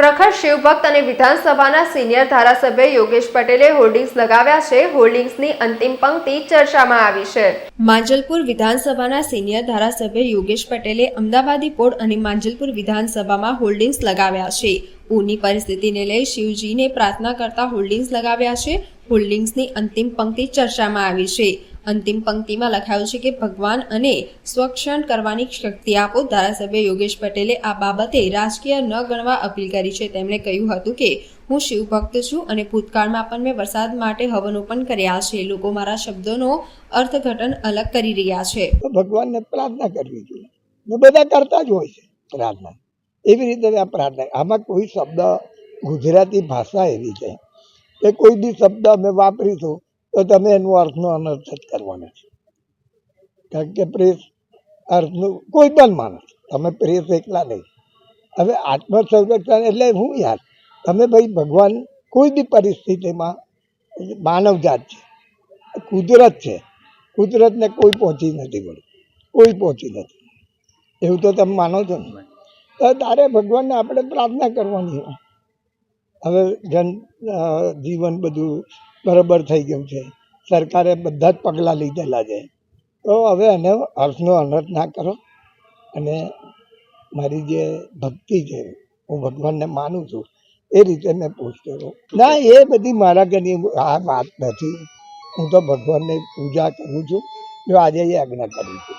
પ્રખર શિવભક્ત અને વિધાનસભાના સિનિયર ધારાસભ્ય યોગેશ પટેલે હોર્ડિંગ્સ લગાવ્યા છે. હોર્ડિંગ્સની અંતિમ પંક્તિ ચર્ચામાં આવી છે. માંજલપુર વિધાનસભાના સિનિયર ધારાસભ્ય યોગેશ પટેલે અમદાવાદી પોર્ટ અને માંજલપુર વિધાનસભામાં હોર્ડિંગ્સ લગાવ્યા છે. પૂરની પરિસ્થિતિને લઈ શિવજીને પ્રાર્થના કરતા હોર્ડિંગ્સ લગાવ્યા છે. હોર્ડિંગ્સની અંતિમ પંક્તિ ચર્ચામાં આવી છે. અંતિમ પંક્તિમાં લખાયું છે કે ભગવાન અને સ્વક્ષણ કરવાની શક્તિ આપો. ધારાસભ્ય યોગેશ પટેલે આ બાબતે રાજકીય ન ગણવા અપીલ કરી છે. તેમણે કહ્યું હતું કે, હું શિવભક્ત છું અને ભૂતકાળમાં પણ મેં વરસાદ માટે હવનો પણ કર્યા છે. લોકો મારા શબ્દોનો અર્થઘટન અલગ કરી રહ્યા છે. ભગવાનને પ્રાર્થના કરવી જોઈએ. બધા કરતા જ હોય છે પ્રાર્થના. એવી રીતે આ પ્રાર્થના. આમાં કોઈ શબ્દ ગુજરાતી ભાષા એવી છે કે કોઈ બી શબ્દ અમે વાપરીશું તો તમે એનો અર્થનો અનર્થ જ કરવાનો છે. કારણ કે પ્રેસ અર્થનું કોઈ પણ માણસ, તમે પ્રેસ એકલા નહીં. હવે આત્મસંરક્ષણ એટલે હું યાર તમે ભાઈ ભગવાન કોઈ બી પરિસ્થિતિમાં માનવજાત છે, કુદરત છે, કુદરતને કોઈ પહોંચી નથી વળી કોઈ પહોંચી નથી. એવું તો તમે માનો છો ને? તો તારે ભગવાનને આપણે પ્રાર્થના કરવાની હોય. હવે જન જીવન બધું બરાબર થઈ ગયું છે. સરકારે બધા જ પગલાં લીધેલા છે. તો હવે એને અર્થનો અનર્થ ના કરો. અને મારી જે ભક્તિ છે, હું ભગવાનને માનું છું, એ રીતે મેં પૂછતો રહું ના, એ બધી મારા ઘરની આ વાત નથી. હું તો ભગવાનની પૂજા કરું છું. જો આજે યજ્ઞ કરું છું.